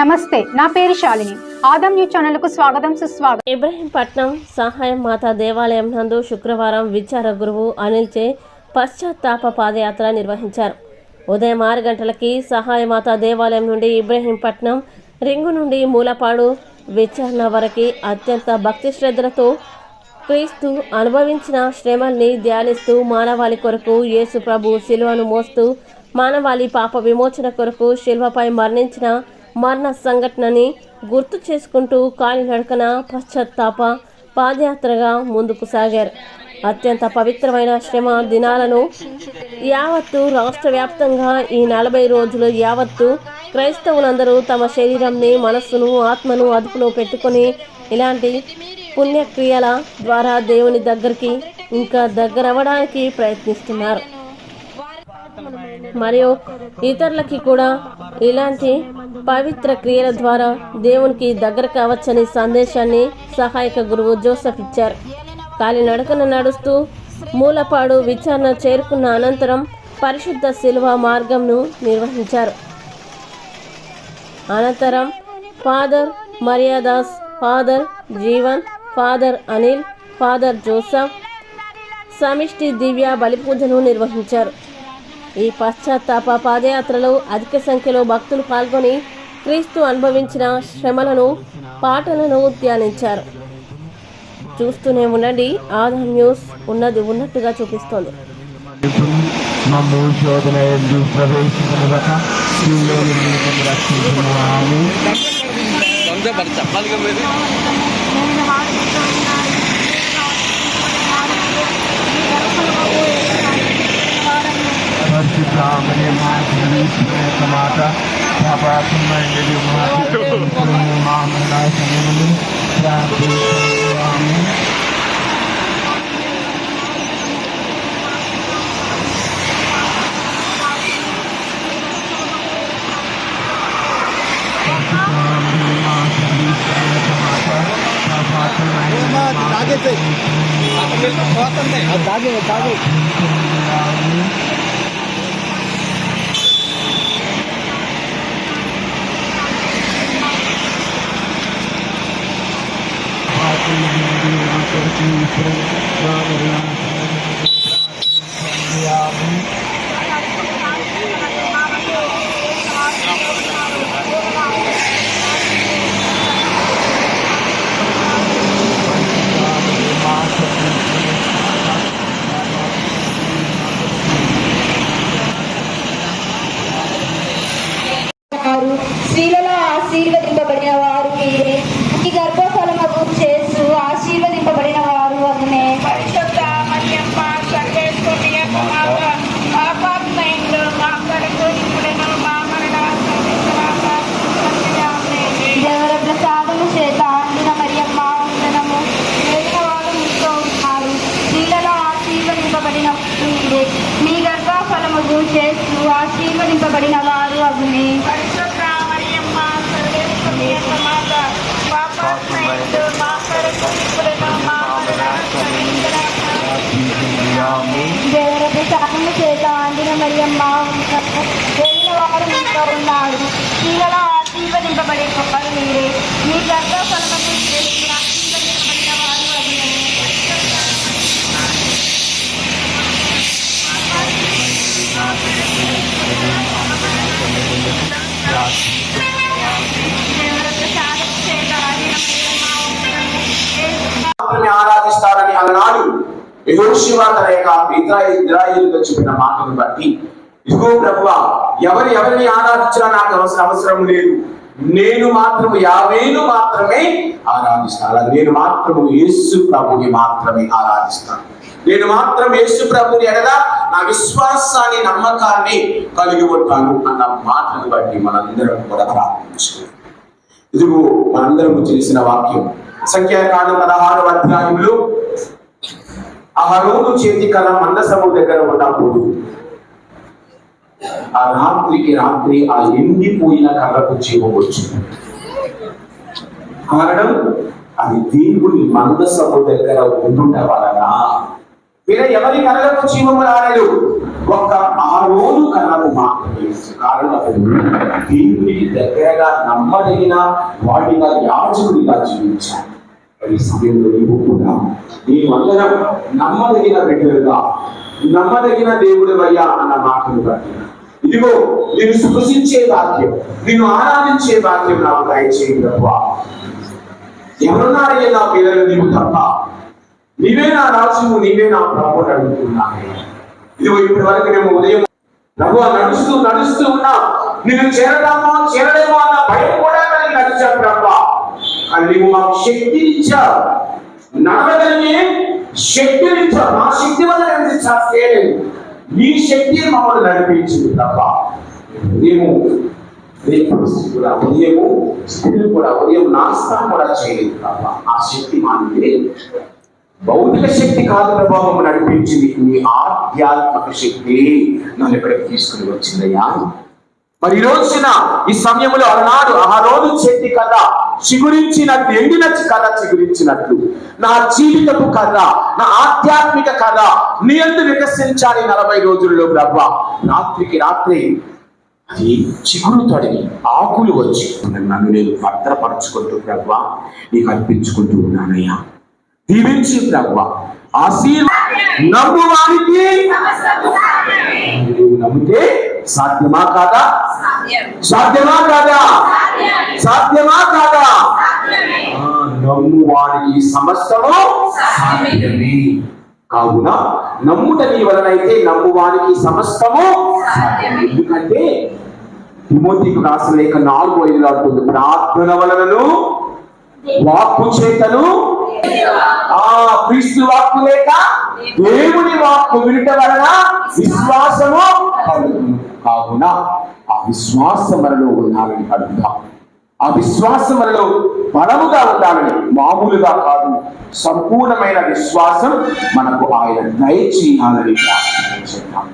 నమస్తే నా పేరు శాలిని. ఆదం న్యూస్ ఛానల్కు స్వాగతం సుస్వాగతం. ఇబ్రహీంపట్నం సహాయం మాత దేవాలయం నందు శుక్రవారం విచార గురువు అనిల్ చే పశ్చాత్తాప పాదయాత్ర నిర్వహించారు. ఉదయం ఆరు గంటలకి సహాయ మాత దేవాలయం నుండి ఇబ్రహీంపట్నం రింగు నుండి మూలపాడు విచారణ వరకు అత్యంత భక్తి శ్రద్ధలతో క్రీస్తు అనుభవించిన శ్రమల్ని ధ్యానిస్తూ మానవాళి కొరకు యేసు ప్రభు శిలువను మోస్తూ మానవాళి పాప విమోచన కొరకు శిల్వపై మరణించిన మరణ సంఘటనని గుర్తు చేసుకుంటూ కాలినడకన పశ్చాత్తాప పాదయాత్రగా ముందుకు సాగారు. అత్యంత పవిత్రమైన శ్రమ దినాలను యావత్తు రాష్ట్ర వ్యాప్తంగా ఈ నలభై రోజులు యావత్తు క్రైస్తవులందరూ తమ శరీరంని మనస్సును ఆత్మను అదుపులో పెట్టుకొని ఇలాంటి పుణ్యక్రియల ద్వారా దేవుని దగ్గరికి ఇంకా దగ్గరవ్వడానికి ప్రయత్నిస్తున్నారు. మరియు ఇతరులకి కూడా ఇలాంటి పవిత్ర క్రియల ద్వారా దేవునికి దగ్గర కావచ్చని సందేశాన్ని సహాయక గురువు జోసఫ్ ఇచ్చారు. కాలినడకన నడుస్తూ మూలపాడు విచారణ చేరుకున్న అనంతరం పరిశుద్ధ శిల్వ మార్గంను నిర్వహించారు. అనంతరం father Maryadas father Jeevan father Anil father Joseph సమిష్టి దివ్య బలిపూజను నిర్వహించారు. ఈ పశ్చాత్తాప పాదయాత్రలో అధిక సంఖ్యలో భక్తులు పాల్గొని క్రీస్తు అనుభవించిన శ్రమలను పాటలను ధ్యానించారు. చూస్తూనే ఉండండి. ఆధార్ న్యూస్ ఉన్నది ఉన్నట్టుగా చూపిస్తోంది. चित्रामरे माँ गणेश्वरे समाता प्रापासुमय देवी महात्मे माँ मंगलाय समनुमि प्रार्थयामि आगे से आगे आगे కొరకు ఆశీర్వదింపబడిన వారు మరణ దేవర ప్రసాదము చేత అందిన మరియమ్మ వెళ్ళిన వారు మీతో ఉన్నారు స్త్రీలలో ఆశీర్వదింపబడే వారు మీరే యహోశివ తన యొక్క ఇజ్రాయిల్ ఇజ్రాయిల్గా చెప్పిన మాటను బట్టి ఇదిగో ప్రభు ఎవరు ఎవరిని ఆరాధించినా నాకు అవసరం అవసరం లేదు. నేను మాత్రము యావేను మాత్రమే ఆరాధిస్తాను. నేను మాత్రము యేసు ప్రభుని మాత్రమే ఆరాధిస్తాను. నేను మాత్రం యేసు ప్రభుని అనగా నా విశ్వాసాన్ని నమ్మకాన్ని కలిగి ఉంటాను అన్న మాటను బట్టి మనందరం కూడా ప్రార్థించుకోవాలి ఇదిగో మనందరం తెలిసిన వాక్యం. సంఖ్యాకాండ పదహారు అధ్యాయంలో ఆ చేతి కల మందసము దగ్గర ఉన్నప్పుడు ఆ రాత్రికి రాత్రి ఆ ఎండిపోయిన కర్రకు జీవం వచ్చింది. కారణం అది దేవుని మందసము దగ్గర ఉండుట వలన వేరే ఎవరి కళ్ళకు జీవము రాలేదు. ఒక్క ఆ రోజు కళ్ళకు మాత్రమే. కారణం దేవుని దగ్గరగా నమ్మదగిన వాడిగా యాజకుడిగా జీవించాలి. ఈ సమయంలో నీవు కూడా నమ్మదగిన బిడ్డలుగా నమ్మదగిన దేవుడు అయ్యా అన్న మాటను బట్టి. ఇదిగో నేను స్పృశించే వాక్యం నేను ఆరాధించే వాక్యం నాకు దయచేయండి తప్ప ఎవరున్నారయ్యే నా పిల్లలు నీవు తప్ప? నీవే నా రాజువు నీవే నా ప్రభు అడుగుతున్నాను ఇదిగో ఇప్పటి వరకు మేము ఉదయం ప్రభు నడుస్తూ నడుస్తూ ఉన్నా. నేను చేరదామో చేరలేమో అన్న భయం కూడా కలిగి నడిచాను ప్రభా నీవు మాకు శక్తినిచ్చావు నడవగలిగే శక్తినిచ్చావు మా శక్తి వల్ల నేను చేయలేదు నీ శక్తి మమ్మల్ని నడిపించింది తప్ప మేము బ్రేక్ఫాస్ట్ కూడా ఉదయము స్కూల్ కూడా ఉదయం నాస్తా కూడా చేయలేదు తప్ప ఆ శక్తి మానితే భౌతిక శక్తి కాదు ప్రభావం నడిపించింది. మీ ఆధ్యాత్మిక శక్తి నన్ను ఇక్కడికి తీసుకుని వచ్చిందయ్యా. మరి ఈ రోజున ఈ సమయంలో అలనాడు ఆ రోజు చేతి కథ చిగురించినట్టు ఎండిన కథ చిగురించినట్లు నా జీవితపు కథ నా ఆధ్యాత్మిక కథ నీ అందు వికసించాలి నలభై రోజుల్లో ప్రభా. రాత్రికి రాత్రి అది చిగురు తొడిగి ఆకులు వచ్చి నన్ను నేను భద్రపరచుకుంటూ ప్రభా నీకు అర్పించుకుంటూ ఉన్నానయ్యా. దీవించి ప్రభా. ఆశీర్ నమ్మువానికి. నువ్వు నమ్మితే సాధ్యమా కాదా? సాధ్యమా కాదా? సాధ్యమా. కాదా? ఆ, నమ్మువానికి సమస్తము సాధ్యమే. కావున నమ్ముట నీ వలనైతే నమ్మువానికి సమస్తము. ఎందుకంటే తిమోతికి రాసిన లేక నాలుగు ఐదు అంటుంది ప్రార్థన వలనను వాక్కు చేతను ఆ క్రీస్తు వాక్కు లేక దేవుని వాక్కు వినుట వలన విశ్వాసము కలుగును. కావున విశ్వాసం మనలో ఉండాలని అడుగుదాం ఆ విశ్వాసం మనలో బలముగా ఉండాలని మామూలుగా కాదు. సంపూర్ణమైన విశ్వాసం మనకు ఆయన దయచేయాలని ప్రార్థన చేద్దాం